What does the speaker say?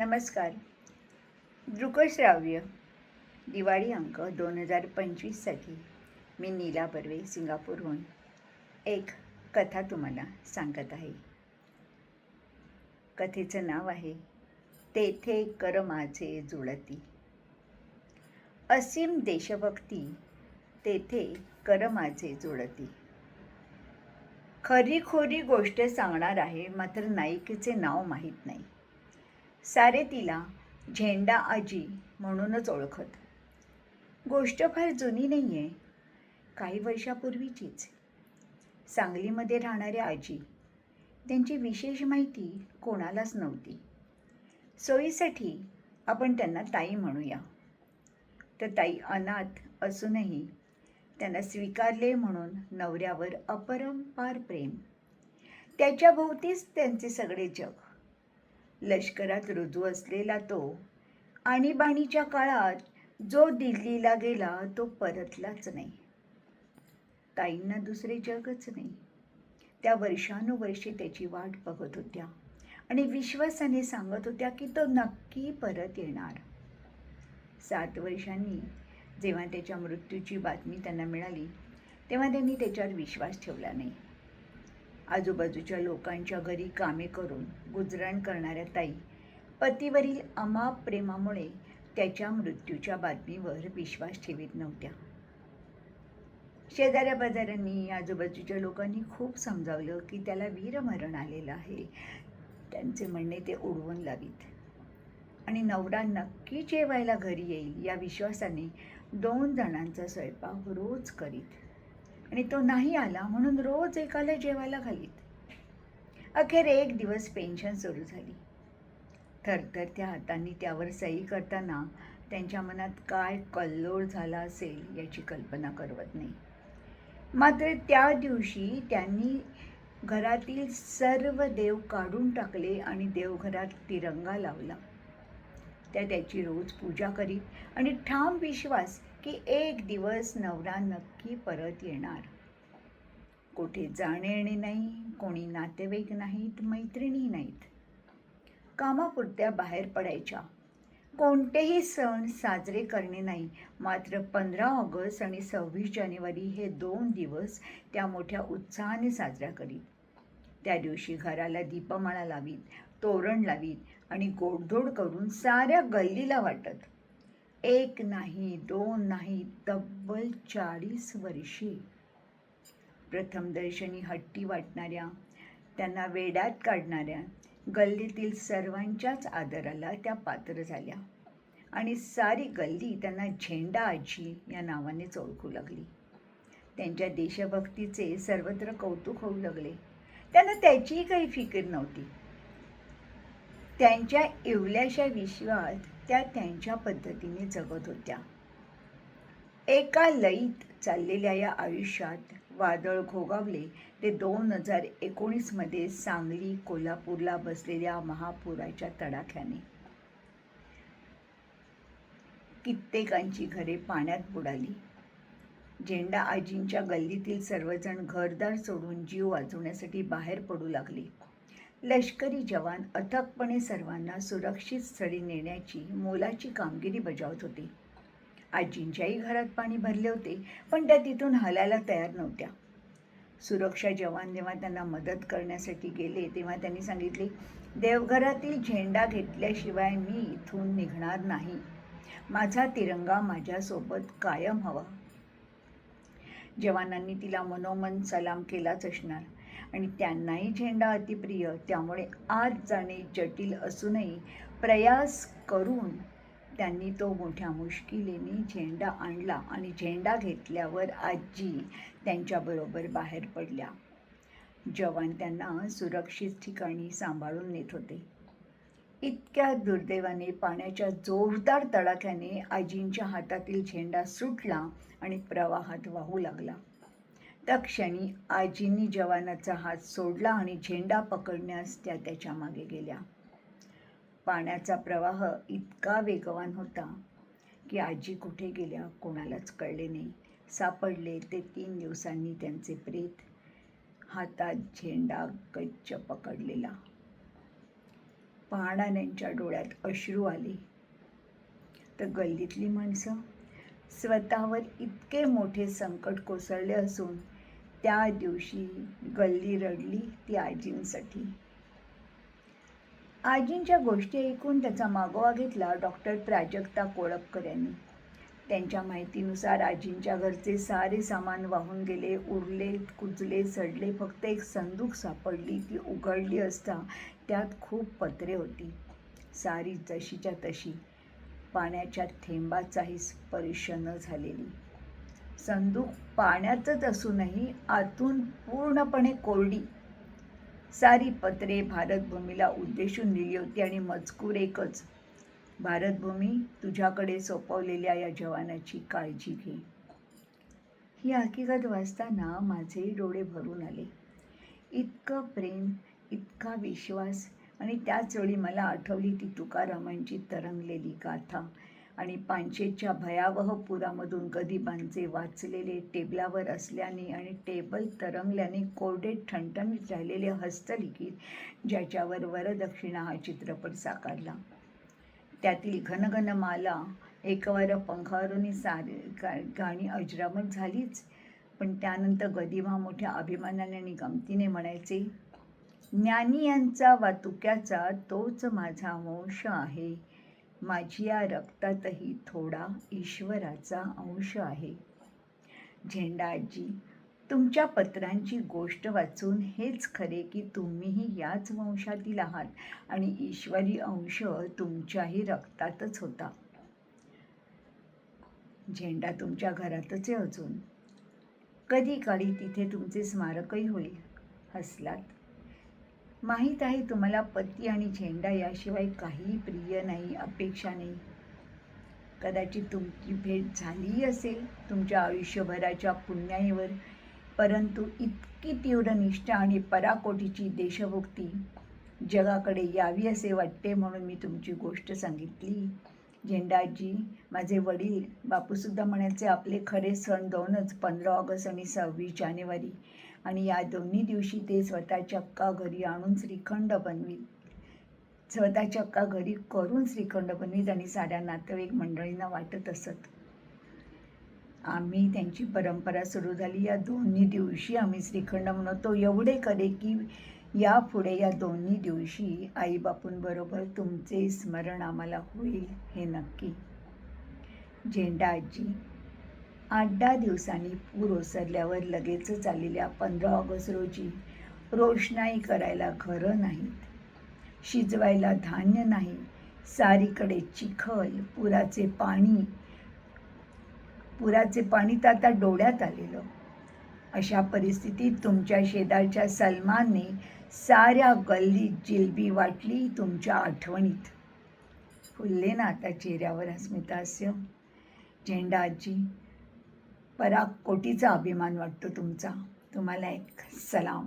नमस्कार. दृकश्राव्य दिवाळी अंक दोन हजार पंचवीससाठी मी नीला बर्वे सिंगापूरहून एक कथा तुम्हाला सांगत आहे. कथेचं नाव आहे तेथे कर माझे जुळती. असीम देशभक्ती तेथे कर माझे जुळती. खरी खोरी गोष्ट सांगणार आहे मात्र नायिकेचे नाव माहीत नाही. सारे तिला झेंडा आजी म्हणूनच ओळखत. गोष्ट फार जुनी नाही आहे काही वर्षापूर्वीचीच. सांगलीमध्ये राहणाऱ्या आजी त्यांची विशेष माहिती कोणालाच नव्हती. सोयीसाठी आपण त्यांना ताई म्हणूया. तर ताई अनाथ असूनही त्यांना स्वीकारले म्हणून नवऱ्यावर अपरंपार प्रेम. त्याच्याभोवतीच त्यांचे सगळे जग. लष्करात रुजू असलेला तो आणीबाणीच्या काळात जो दिल्लीला गेला तो परतलाच नाही. ताईंना दुसरे जगच नाही. त्या वर्षानुवर्षे त्याची वाट बघत होत्या आणि विश्वासाने सांगत होत्या की तो नक्की परत येणार. सात वर्षांनी जेव्हा त्याच्या मृत्यूची बातमी त्यांना मिळाली तेव्हा त्यांनी त्याच्यावर विश्वास ठेवला नाही. आजूबाजूच्या लोकांच्या घरी कामे करून गुजरण करणाऱ्या ताई पतीवरील अमाप प्रेमामुळे त्याच्या मृत्यूच्या बातमीवर विश्वास ठेवीत नव्हत्या. शेजाऱ्या बाजाऱ्यांनी आजूबाजूच्या लोकांनी खूप समजावलं की त्याला वीरमरण आलेलं आहे. त्यांचे म्हणणे ते उडवून लावीत. आणि नवरा नक्की जेवायला घरी येईल या विश्वासाने दोन जणांचा स्वयंपाक रोज करीत. आणि तो नाही आला म्हणून रोज एकाला जेवायला घालीत. अखेर एक दिवस पेन्शन सुरू झाली. थरथर त्या हातांनी त्यावर सही करताना त्यांच्या मनात काय कल्लोळ झाला असेल याची कल्पना करवत नाही. मात्र त्या दिवशी त्यांनी घरातील सर्व देव काढून टाकले आणि देवघरात तिरंगा लावला. त्या त्याची रोज पूजा करीत आणि ठाम विश्वास की एक दिवस नवरा नक्की परत येणार. कुठे जाणे येणे नाही कोणी नातेवाईक नाहीत मैत्रिणी नाहीत. कामापुरत्या बाहेर पडायच्या. कोणतेही सण साजरे करणे नाही. मात्र पंधरा ऑगस्ट आणि सव्वीस जानेवारी हे दोन दिवस त्या मोठ्या उत्साहाने साजरा करीत. त्या दिवशी घराला दीपमाळा लावीत तोरण लावीत आणि गोडधोड करून साऱ्या गल्लीला वाटत. एक नाही दोन नाही तब्बल चाळीस वर्षे. प्रथमदर्शनी हट्टी वाटणाऱ्या त्यांना वेड्यात काढणाऱ्या गल्लीतील सर्वांच्याच आदराला त्या पात्र झाल्या. आणि सारी गल्ली त्यांना झेंडा आजी या नावानेच ओळखू लागली. त्यांच्या देशभक्तीचे सर्वत्र कौतुक होऊ लागले. त्यांना त्याचीही काही फिकीर नव्हती. त्यांच्या इवल्याशा विश्वात त्या त्यांच्या पद्धतीने जगत होत्या. एका लईत चाललेल्या या आयुष्यात वादळ घोगावले ते दोन हजार एकोणीसमध्ये सांगली कोल्हापूरला बसलेल्या महापुराच्या तडाख्याने. कित्येकांची घरे पाण्यात बुडाली. झेंडा आजींच्या गल्लीतील सर्वजण घरदार सोडून जीव वाचवण्यासाठी बाहेर पडू लागले. लष्करी जवान अथकपणे सर्वांना सुरक्षित स्थळी नेण्याची मोलाची कामगिरी बजावत होती. आजींच्याही घरात पाणी भरले होते पण त्या तिथून हलायला तयार नव्हत्या. सुरक्षा जवान जेव्हा त्यांना मदत करण्यासाठी गेले तेव्हा त्यांनी सांगितले देवघरातील झेंडा घेतल्याशिवाय मी इथून निघणार नाही. माझा तिरंगा माझ्यासोबत कायम हवा. जवानांनी तिला मनोमन सलाम केलाच असणार. आणि त्यांनाही झेंडा अतिप्रिय. त्यामुळे आत जाणे जटिल असूनही प्रयास करून त्यांनी तो मोठ्या मुश्किलीने झेंडा आणला आणि झेंडा घेतल्यावर आजी त्यांच्याबरोबर बाहेर पडल्या. जवान त्यांना सुरक्षित ठिकाणी सांभाळून नेत होते. इतक्या दुर्दैवाने पाण्याच्या जोरदार तडाख्याने आजींच्या हातातील झेंडा सुटला आणि प्रवाहात वाहू लागला. त्या क्षणी आजींनी जवानाचा हात सोडला आणि झेंडा पकडण्यास त्या त्याच्यामागे गेल्या. पाण्याचा प्रवाह इतका वेगवान होता की आजी कुठे गेल्या कोणालाच कळले नाही. सापडले ते तीन दिवसांनी त्यांचे प्रेत हातात झेंडा गच्च पकडलेला. पाहणाऱ्यांच्या डोळ्यात अश्रू आले. तर गल्लीतली माणसं स्वतःवर इतके मोठे संकट कोसळले असून त्या दिवशी गल्ली रडली ती आजींसाठी. आजींच्या गोष्टी ऐकून त्याचा मागोवा घेतला डॉक्टर प्राजक्ता कोळपकर यांनी. त्यांच्या माहितीनुसार आजींच्या घरचे सारे सामान वाहून गेले उरले कुजले सडले फक्त एक संदूक सापडली ती उघडली असता त्यात खूप पत्रे होती. सारी जशीच्या तशी पाण्याच्या थेंबाचाही स्पर्श न झालेली. संदूक पाण्यातच असूनही आतून पूर्णपणे कोरडी. सारी पत्रे भारतभूमीला उद्देशून दिली होती आणि मजकूर एकच. भारतभूमी तुझ्याकडे सोपवलेल्या या जवानाची काळजी घे. ही हकीकत वाचताना माझे डोळे भरून आले. इतकं प्रेम इतका विश्वास आणि त्याच वेळी मला आठवली ती तुकारामांची तरंगलेली गाथा. आणि पानशेच्या भयावह पुरामधून गदिबांचे वाचलेले टेबलावर असल्याने आणि टेबल तरंगल्याने कोरडे ठणठणीत राहिलेले हस्तलिखित ज्याच्यावर वरदक्षिणा हा चित्रपट साकारला. त्यातील घनघन माला एकवार पंखावरून सारे गा गाणी अजरामर झालीच. पण त्यानंतर गदिमा मोठ्या अभिमानाने आणि गमतीने म्हणायचे ज्ञानी यांचा वातुक्याचा तोच माझा वंश आहे. माझी या रक्तातही थोडा ईश्वराचा अंश आहे. झेंडा आजी तुमच्या पत्रांची गोष्ट वाचून हेच खरे की तुम्हीही याच वंशातील आहात आणि ईश्वरी अंश तुमच्याही रक्तातच होता. झेंडा तुमच्या घरातच आहे अजून. कधी काळी तिथे तुमचे स्मारकही होईल. हसलात. माहीत आहे तुम्हाला पती आणि झेंडा याशिवाय काही प्रिय नाही अपेक्षा नाही. कदाचित तुमची भेट झालीही असेल तुमच्या आयुष्यभराच्या पुण्याईवर परंतु इतकी तीव्र निष्ठा आणि पराकोटीची देशभक्ती जगाकडे यावी असे वाटते म्हणून मी तुमची गोष्ट सांगितली. झेंडाजी माझे वडील बापूसुद्धा म्हणायचे आपले खरे सण दोनच पंधरा ऑगस्ट आणि सव्वीस जानेवारी. आणि या दोन्ही दिवशी ते स्वतःच्या अक्का घरी आणून श्रीखंड बनवीत स्वतःच्या अक्का घरी करून श्रीखंड बनवीत आणि साऱ्या नातेवाईक मंडळींना वाटत असत. आम्ही त्यांची परंपरा सुरू झाली. या दोन्ही दिवशी आम्ही श्रीखंड म्हणतो एवढे करे की यापुढे या दोन्ही दिवशी आईबापूंबरोबर तुमचे स्मरण आम्हाला होईल हे नक्की. झेंडा आजी. आठ दहा दिवसांनी पूर ओसरल्यावर लगेचच आलेल्या पंधरा ऑगस्ट रोजी रोषणाई करायला घरं नाहीत. शिजवायला धान्य नाही. सारीकडे चिखल पुराचे पाणी पुराचे पाणी तर आता डोळ्यात आलेलं. अशा परिस्थितीत तुमच्या शेजारच्या सलमानने साऱ्या गल्लीत जिलबी वाटली तुमच्या आठवणीत. फुलले ना आता चेहऱ्यावर अस्मितास्य झेंडा आजी पराकोटीचा अभिमान वाटतो तुमचा. तुम्हाला एक सलाम.